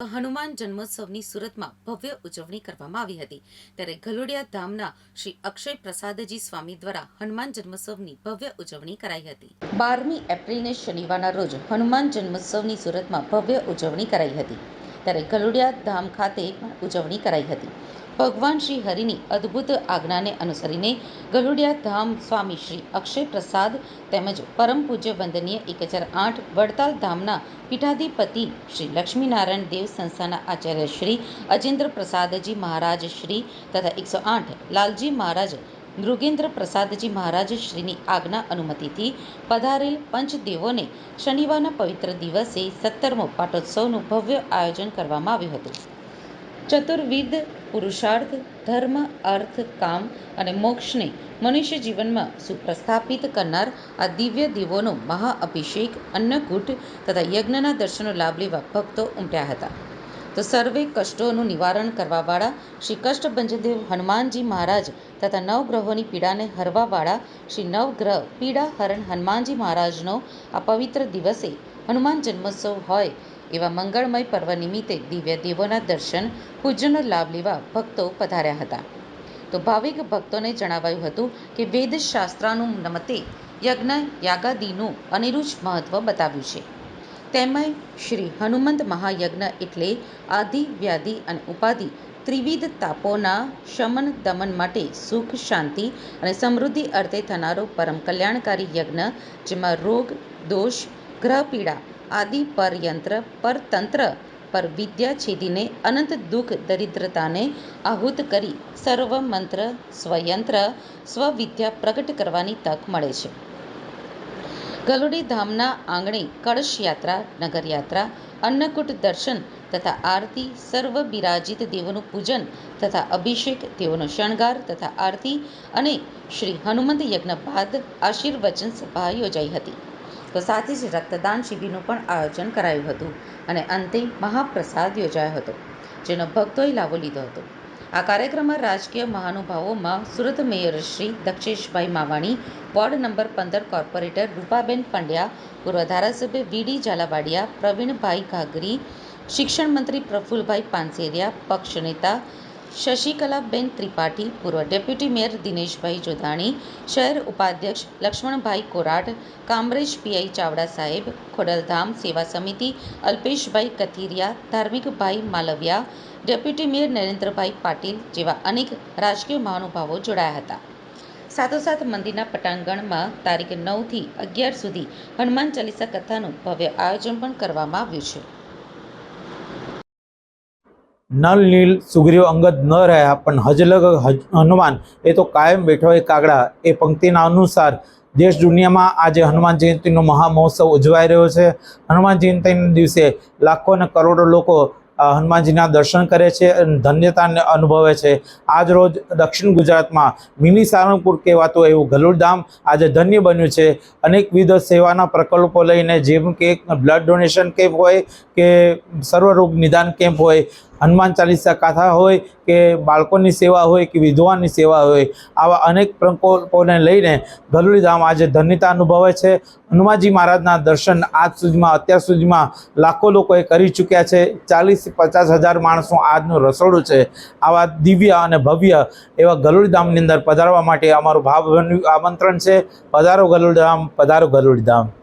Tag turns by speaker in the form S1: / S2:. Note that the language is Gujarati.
S1: હનુમાન જન્મોત્સવની સુરતમાં ભવ્ય ઉજવણી કરવામાં આવી હતી. ત્યારે ગલુડિયા ધામના શ્રી અક્ષય પ્રસાદજી સ્વામી દ્વારા હનુમાન જન્મોત્સવની ભવ્ય ઉજવણી કરાઈ હતી. બારમી એપ્રિલને શનિવારના રોજ હનુમાન જન્મોત્સવની સુરતમાં ભવ્ય ઉજવણી કરાઈ હતી. ત્યારે ગલુડિયા ધામ ખાતે પણ ઉજવણી કરાઈ હતી. ભગવાન શ્રી હરિની અદ્ભુત આજ્ઞાને અનુસરીને ગલુડિયા ધામ સ્વામી શ્રી અક્ષય પ્રસાદ તેમજ પરમ પૂજ્ય વંદનીય એક હજાર આઠ વડતાલ ધામના પીઠાધિપતિ શ્રી લક્ષ્મીનારાયણ દેવ સંસ્થાના આચાર્ય શ્રી અજેન્દ્ર પ્રસાદજી મહારાજ શ્રી તથા એકસો આઠ લાલજી મહારાજ નૃગેન્દ્ર પ્રસાદજી મહારાજ શ્રીની આજ્ઞા અનુમતિથી પધારેલ પંચદેવોને શનિવારના પવિત્ર દિવસે સત્તરમો પાટોત્સવનું ભવ્ય આયોજન કરવામાં આવ્યું હતું. ચતુર્વિધ, પુરુષાર્થ, ધર્મ, અર્થ, કામ અને મોક્ષને મનુષ્ય જીવનમાં સુપ્રસ્થાપિત કરનાર આ દિવ્ય દેવોનો મહાઅભિષેક, અન્નકૂટ તથા યજ્ઞના દર્શનનો લાભ લેવા ભક્તો ઉમટ્યા હતા. તો સર્વે કષ્ટોનું નિવારણ કરવાવાળા શ્રી કષ્ટભંજનદેવ હનુમાનજી મહારાજ તથા નવગ્રહોની પીડાને હરવાવાળા શ્રી નવગ્રહ પીડા હરણ હનુમાનજી મહારાજનો આ પવિત્ર દિવસે હનુમાન જન્મોત્સવ હોય એવા મંગળમય પર્વ નિમિત્તે દિવ્ય દેવોના દર્શન, પૂજનનો લાભ લેવા ભક્તો પધાર્યા હતા. તો ભાવિક ભક્તોને જણાવાયું હતું કે વેદ શાસ્ત્રાનું મતે યજ્ઞ, યાગાદીનું અનેરું જ મહત્વ બતાવ્યું છે. તેમાંય શ્રી હનુમંત મહાયજ્ઞ એટલે આદિ, વ્યાધિ અને ઉપાધિ ત્રિવિધ તાપોના શમન દમન માટે સુખ, શાંતિ અને સમૃદ્ધિ અર્થે થનારો પરમ કલ્યાણકારી યજ્ઞ, જેમાં રોગ, દોષ, ગ્રહ પીડા આદિ પરયંત્ર, પરતંત્ર પર વિદ્યા છેદીને અનંત દુઃખ, દરિદ્રતાને આહુત કરી સર્વમંત્ર, સ્વયંત્ર, સ્વવિદ્યા પ્રગટ કરવાની તક મળે છે. ગલુડી ધામના આંગણે કળશ યાત્રા નગરયાત્રા, અન્નકૂટ દર્શન તથા આરતી સર્વ બિરાજિત દેવોનું પૂજન તથા અભિષેક, તેઓનો શણગાર તથા આરતી અને શ્રી હનુમંત યજ્ઞ બાદ આશીર્વચન સભા યોજાઈ હતી. તો સાથે જ રક્તદાન શિબિરનું પણ આયોજન કરાયું હતું અને અંતે મહાપ્રસાદ યોજાયો હતો, જેનો ભક્તોએ લાવો લીધો હતો. આ કાર્યક્રમમાં રાજકીય મહાનુભાવોમાં Surat mayor Shri Daksheshbhai Mavani, ward number પંદર કોર્પોરેટર રૂપાબેન પંડ્યા, પૂર્વ ધારાસભ્ય વીડી ઝાલાવાડિયા, પ્રવીણભાઈ ઘાગરી શિક્ષણ મંત્રી પ્રફુલભાઈ પાનસેરિયા પક્ષ નેતા શશિકલાબેન ત્રિપાઠી, પૂર્વ ડેપ્યુટી મેયર દિનેશભાઈ જોધાણી, શહેર ઉપાધ્યક્ષ લક્ષ્મણભાઈ કોરાટ, કામરેજ પીઆઈ ચાવડા સાહેબ, ખોડલધામ સેવા સમિતિ અલ્પેશભાઈ કથિરિયા ધાર્મિકભાઈ માલવિયા, ડેપ્યુટી મેયર નરેન્દ્રભાઈ પાટીલ જેવા અનેક રાજકીય મહાનુભાવો જોડાયા હતા. સાથોસાથ મંદિરના પટાંગણમાં તારીખ નવથી અગિયાર સુધી હનુમાન ચાલીસા કથાનું ભવ્ય આયોજન પણ કરવામાં આવ્યું છે.
S2: નલ નીલ સુગ્રીવ અંગત ન રહ્યા, પણ હજલગ હનુમાન, એ તો કાયમ બેઠો એ કાગડા, એ પંક્તિના અનુસાર દેશ દુનિયામાં આજે હનુમાન જયંતિનો મહામહોત્સવ ઉજવાઈ રહ્યો છે. હનુમાન જયંતિના દિવસે લાખો અને કરોડો લોકો હનુમાનજીના દર્શન કરે છે અને ધન્યતાને અનુભવે છે. આજ રોજ દક્ષિણ ગુજરાતમાં મિની સારંગપુર કહેવાતું એવું ગલુડધામ આજે ધન્ય બન્યું છે. અનેકવિધ સેવાના પ્રકલ્પો લઈને જેમ કે બ્લડ ડોનેશન કેમ્પ હોય કે સર્વરોગ નિદાન કેમ્પ હોય, હનુમાન ચાલીસા કાથા હોય કે બાળકોની સેવા હોય કે વિધવાની સેવા હોય, આવા અનેક પ્રકોને લઈને ગલુડીધામ આજે ધન્યતા અનુભવે છે. હનુમાનજી મહારાજના દર્શન આજ સુધીમાં, અત્યાર સુધીમાં લાખો લોકોએ કરી ચૂક્યા છે. ચાલીસ પચાસ હજાર માણસો આજનું રસોડું છે. આવા દિવ્ય અને ભવ્ય એવા ગલુડીધામની અંદર પધારવા માટે અમારું ભાવ આમંત્રણ છે. પધારો ગલુડીધામ પધારો ગલુડીધામ